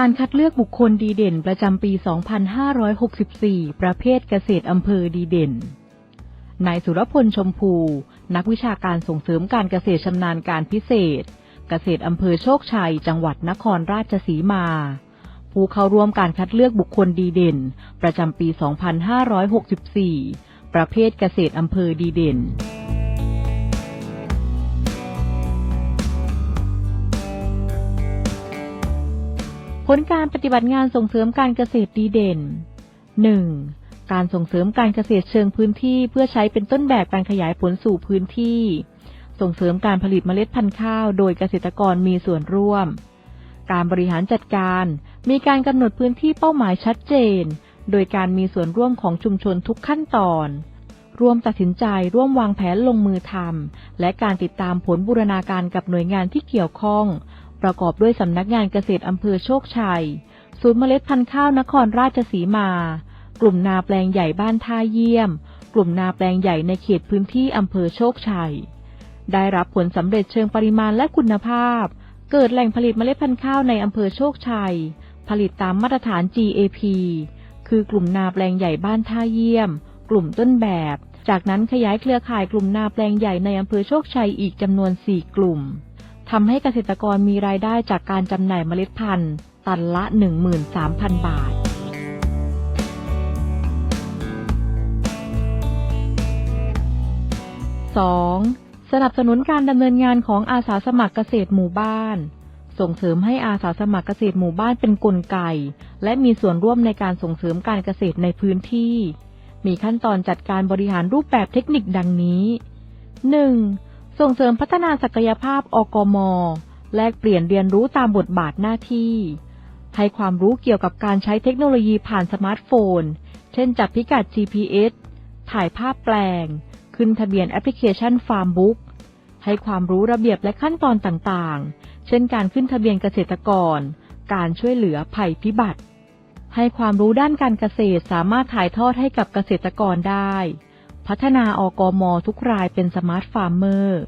การคัดเลือกบุคคลดีเด่นประจำปี 2564 ประเภทเกษตรอำเภอดีเด่น นายสุรพลชมพู นักวิชาการส่งเสริมการเกษตรชำนาญการพิเศษ เกษตรอำเภอโชคชัย จังหวัดนครราชสีมา ผู้เข้าร่วมการคัดเลือกบุคคลดีเด่น ประจำปี 2564 ประเภทเกษตรอำเภอดีเด่น ผลการปฏิบัติงานส่งเสริมการเกษตรดีเด่น 1. การส่งเสริมการเกษตรเชิงพื้นที่เพื่อใช้เป็นต้นแบบการขยายผลสู่พื้นที่ ส่งเสริมการผลิตเมล็ดพันธุ์ข้าว โดยเกษตรกรมีส่วนร่วม การบริหารจัดการ มีการกำหนดพื้นที่เป้าหมายชัดเจน โดยการมีส่วนร่วมของชุมชนทุกขั้นตอนร่วมตัดสินใจร่วมวางแผนลงมือทำและการติดตามผลบูรณาการกับหน่วยงานที่เกี่ยวข้อง ประกอบด้วยสำนักงานเกษตรอำเภอโชคชัย ศูนย์เมล็ดพันธุ์ข้าวนครราชสีมา กลุ่มนาแปลงใหญ่บ้านท่าเยี่ยม กลุ่มนาแปลงใหญ่ในเขตพื้นที่อำเภอโชคชัย ได้รับผลสำเร็จเชิงปริมาณและคุณภาพ เกิดแหล่งผลิตเมล็ดพันธุ์ข้าวในอำเภอโชคชัย ผลิตตามมาตรฐาน GAP คือกลุ่มนาแปลงใหญ่บ้านท่าเยี่ยม กลุ่มต้นแบบ จากนั้นขยายเครือข่ายกลุ่มนาแปลงใหญ่ในอำเภอโชคชัยอีกจำนวน 4 กลุ่ม ทำให้เกษตรกรมีรายได้จากการจำหน่ายเมล็ดพันธุ์ ตันละ 13,000 บาท 2. สนับสนุนการดำเนินงานของอาสาสมัครเกษตรหมู่บ้าน ส่งเสริมให้อาสาสมัครเกษตรหมู่บ้านเป็นกลไก และมีส่วนร่วมในการส่งเสริมการเกษตรในพื้นที่ มีขั้นตอนจัดการบริหารรูปแบบเทคนิคดังนี้ 1. ส่งเสริมพัฒนาศักยภาพอกม แลกเปลี่ยนเรียนรู้ตามบทบาทหน้าที่ ให้ความรู้เกี่ยวกับการใช้เทคโนโลยีผ่านสมาร์ทโฟน เช่นจับพิกัด GPS ถ่ายภาพแปลง ขึ้นทะเบียนแอปพลิเคชันฟาร์มบุ๊กให้ความรู้ระเบียบและขั้นตอนต่างๆ เช่นการขึ้นทะเบียนเกษตรกร การช่วยเหลือภัยพิบัติ ให้ความรู้ด้านการเกษตรสามารถถ่ายทอดให้กับเกษตรกรได้ พัฒนาอกมทุกรายเป็นสมาร์ทฟาร์มเมอร์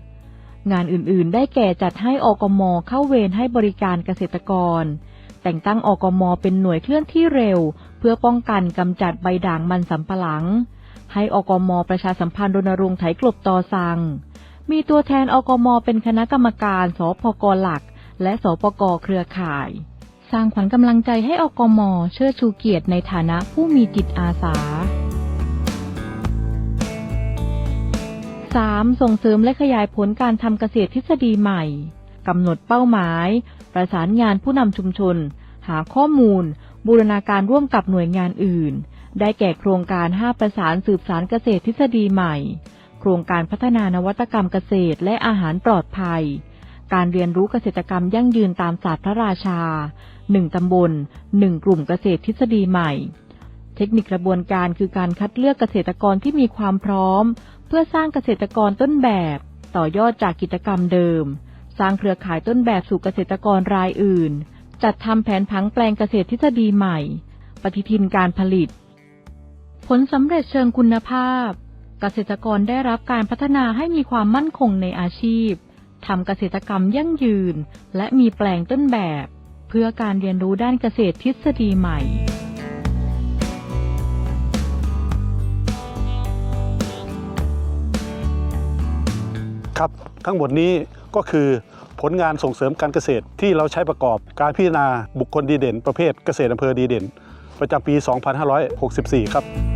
งานอื่นๆ ได้แก่จัดให้อกมเข้าเวรให้บริการเกษตรกร แต่งตั้งอกมเป็นหน่วยเคลื่อนที่เร็ว เพื่อป้องกันกำจัดใบด่างมันสำปะหลัง ให้อกมประชาสัมพันธ์รณรงค์ไถกลบตอสัง มีตัวแทนอกมเป็นคณะกรรมการสพกหลัก และสปกเครือข่าย สร้างขวัญกำลังใจให้อกมเชิดชูเกียรติในฐานะผู้มีจิตอาสา 3. ส่งเสริมและขยายผลการทำเกษตรทฤษฎีใหม่กำหนดเป้าหมาย ประสานงานผู้นำชุมชน หาข้อมูล บูรณาการร่วมกับหน่วยงานอื่น ได้แก่โครงการ 5 ประสานสืบสารเกษตรทฤษฎีใหม่ โครงการพัฒนานวัตกรรมเกษตรและอาหารปลอดภัย การเรียนรู้เกษตรกรรมยั่งยืนตามศาสตร์พระราชา 1 ตำบล 1 กลุ่มเกษตรทฤษฎีใหม่ เทคนิคกระบวนการคือการคัดเลือกเกษตรกรที่มีความพร้อม เพื่อสร้างเกษตรกรต้นแบบ ต่อยอดจากกิจกรรมเดิม สร้างเครือข่ายต้นแบบสู่เกษตรกรรายอื่น จัดทำแผนผังแปลงเกษตรทฤษฎีใหม่ ปฏิทินการผลิต ผลสำเร็จเชิงคุณภาพ เกษตรกรได้รับการพัฒนาให้มีความมั่นคงในอาชีพทำเกษตรกรรมยั่งยืน และมีแปลงต้นแบบ เพื่อการเรียนรู้ด้านเกษตรทฤษฎีใหม่ ครับทั้งหมดนี้ก็คือผลงานส่งเสริมการเกษตรที่เราใช้ประกอบการพิจารณาบุคคลดีเด่น ประเภทเกษตรอำเภอดีเด่น ประจำปี 2564 ครับ